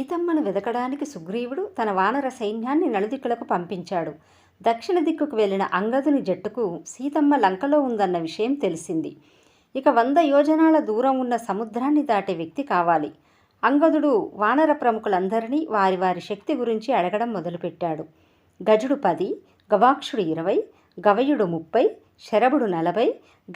సీతమ్మను వెదకడానికి సుగ్రీవుడు తన వానర సైన్యాన్ని నలుదిక్కులకు పంపించాడు. దక్షిణ దిక్కుకు వెళ్ళిన అంగదుని జట్టుకు సీతమ్మ లంకలో ఉందన్న విషయం తెలిసింది. ఇక వంద యోజనాల దూరం ఉన్న సముద్రాన్ని దాటే వ్యక్తి కావాలి. అంగదుడు వానర ప్రముఖులందరినీ వారి వారి శక్తి గురించి అడగడం మొదలుపెట్టాడు. గజుడు పది గవాక్షుడు ఇరవై గవయుడు ముప్పై శరభుడు నలభై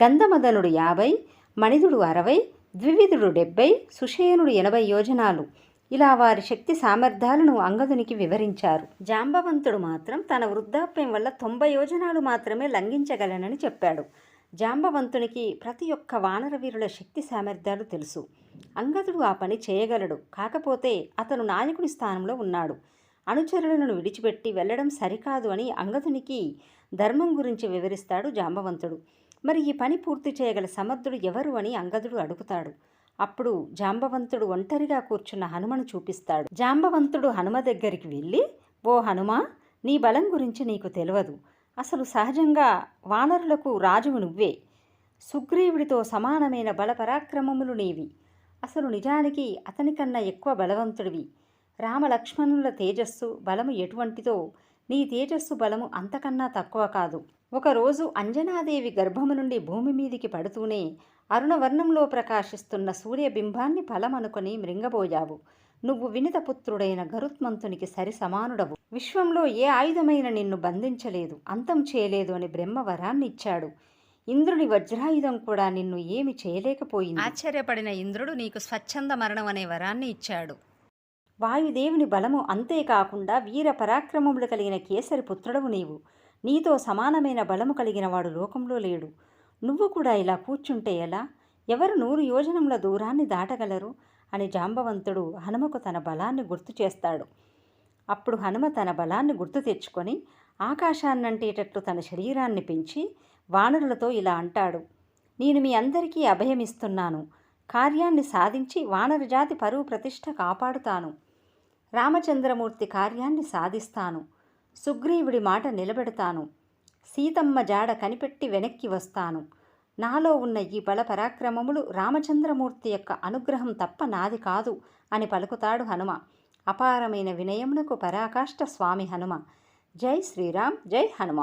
గంధమదనుడు యాభై మణిదుడు అరవై ద్వివిధుడు డెబ్బై సుషేనుడు ఎనభై యోజనాలు. ఇలా వారి శక్తి సామర్థ్యాలను అంగదునికి వివరించారు. జాంబవంతుడు మాత్రం తన వృద్ధాప్యం వల్ల తొంభై యోజనాలు మాత్రమే లంఘించగలనని చెప్పాడు. జాంబవంతునికి ప్రతి ఒక్క వానరవీరుల శక్తి సామర్థ్యాలు తెలుసు. అంగదుడు ఆ పని చేయగలడు. కాకపోతే అతను నాయకుని స్థానంలో ఉన్నాడు. అనుచరులను విడిచిపెట్టి వెళ్ళడం సరికాదు అని అంగదునికి ధర్మం గురించి వివరిస్తాడు జాంబవంతుడు. మరి ఈ పని పూర్తి చేయగల సమర్థుడు ఎవరు అని అంగదుడు అడుగుతాడు. అప్పుడు జాంబవంతుడు ఒంటరిగా కూర్చున్న హనుమను చూపిస్తాడు. జాంబవంతుడు హనుమ దగ్గరికి వెళ్ళి ఓ హనుమ నీ బలం గురించి నీకు తెలియదు అసలు సహజంగా వానరులకు రాజువు నువ్వే. సుగ్రీవుడితో సమానమైన బలపరాక్రమములు నీవి. అసలు నిజానికి అతనికన్నా ఎక్కువ బలవంతుడివి. రామలక్ష్మణుల తేజస్సు బలము ఎటువంటిదో నీ తేజస్సు బలము అంతకన్నా తక్కువ కాదు. ఒకరోజు అంజనాదేవి గర్భము నుండి భూమి మీదికి పడుతూనే అరుణవర్ణంలో ప్రకాశిస్తున్న సూర్యబింబాన్ని ఫలమనుకొని మృంగబోయావు. నువ్వు వినితపుత్రుడైన గరుత్మంతునికి సరి సమానుడవు విశ్వంలో ఏ ఆయుధమైన నిన్ను బంధించలేదు. అంతం చేయలేదు అని బ్రహ్మవరాన్ని ఇచ్చాడు ఇంద్రుని వజ్రాయుధం కూడా నిన్ను ఏమి చేయలేకపోయింది. ఆశ్చర్యపడిన ఇంద్రుడు నీకు స్వచ్ఛంద మరణం అనే వరాన్ని ఇచ్చాడు. వాయుదేవుని బలము అంతేకాకుండా వీర పరాక్రమములు కలిగిన కేసరి పుత్రుడవు నీవు. నీతో సమానమైన బలము కలిగిన వాడు లోకంలో లేడు. నువ్వు కూడా ఇలా కూర్చుంటే ఎలా? ఎవరు నూరు యోజనముల దూరాన్ని దాటగలరు? అని జాంబవంతుడు హనుమకు తన బలాన్ని గుర్తు చేస్తాడు. అప్పుడు హనుమ తన బలాన్ని గుర్తు తెచ్చుకొని ఆకాశాన్నంటేటట్లు తన శరీరాన్ని పెంచి వానరులతో ఇలా అంటాడు. నేను మీ అందరికీ అభయమిస్తున్నాను కార్యాన్ని సాధించి వానరజాతి పరువు ప్రతిష్ట కాపాడుతాను. రామచంద్రమూర్తి కార్యాన్ని సాధిస్తాను. సుగ్రీవుడి మాట నిలబెడతాను. సీతమ్మ జాడ కనిపెట్టి వెనక్కి వస్తాను. నాలో ఉన్న ఈ బల పరాక్రమములు రామచంద్రమూర్తి యొక్క అనుగ్రహం తప్ప నాది కాదు అని పలుకుతాడు హనుమ. అపారమైన వినయమునకు పరాకాష్ట స్వామి హనుమ. జై శ్రీరామ్ జై హనుమ